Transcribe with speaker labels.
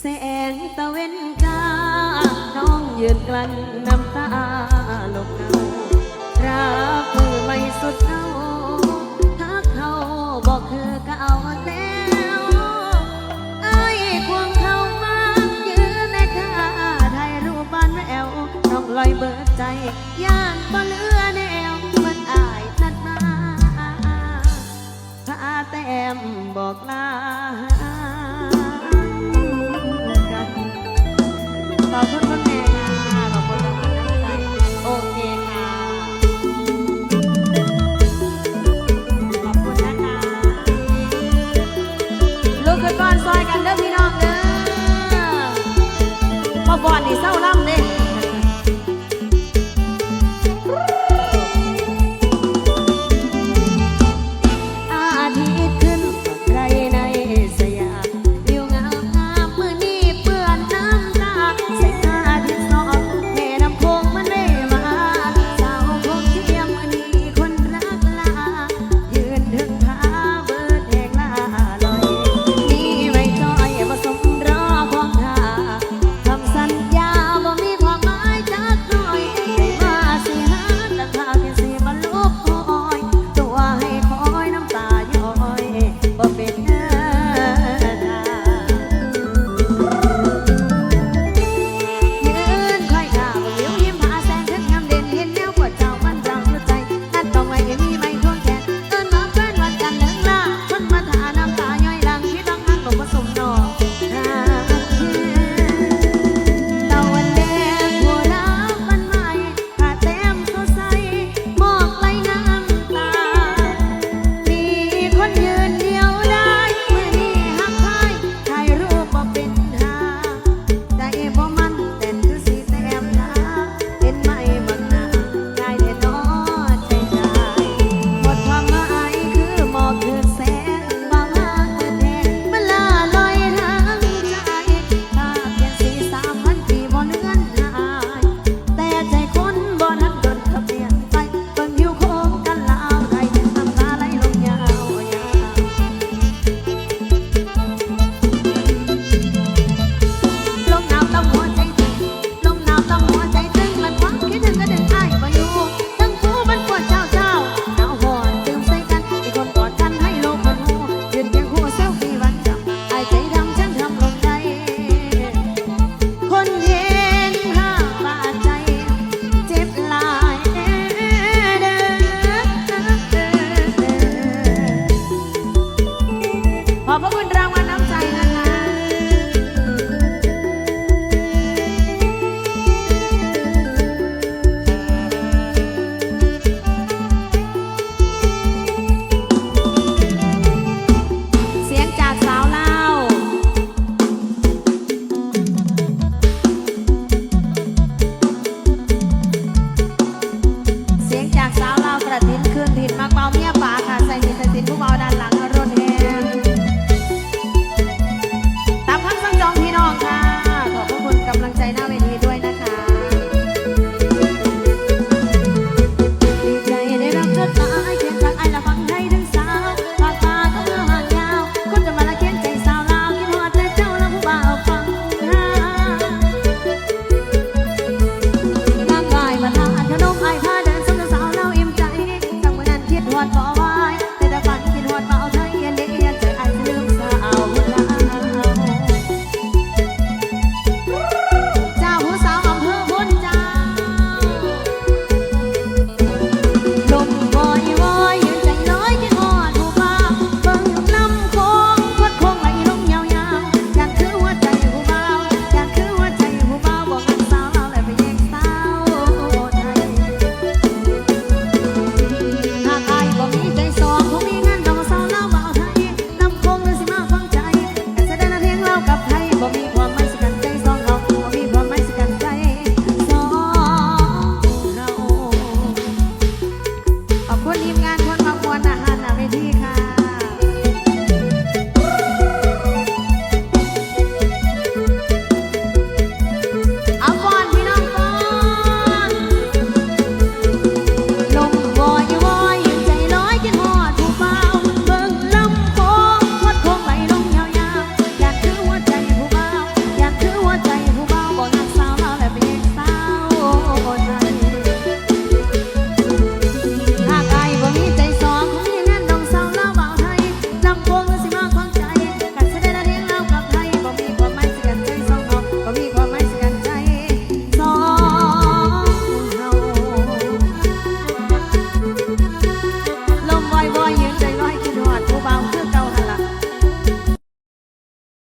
Speaker 1: แสงตะเวนกา น้องยืนกลั้นน้ำตาลงเงารักเธอไม่สุดเท่าถ้าเขาบอกเธอก็เอาแล้วไอ้ควงเขามายืนในท่าถ่ายรูปบ้านแอวน้องลอยเบิดใจ ย่านบ่เหลือแนวมันอายนัดมาพาแต้มบอกลา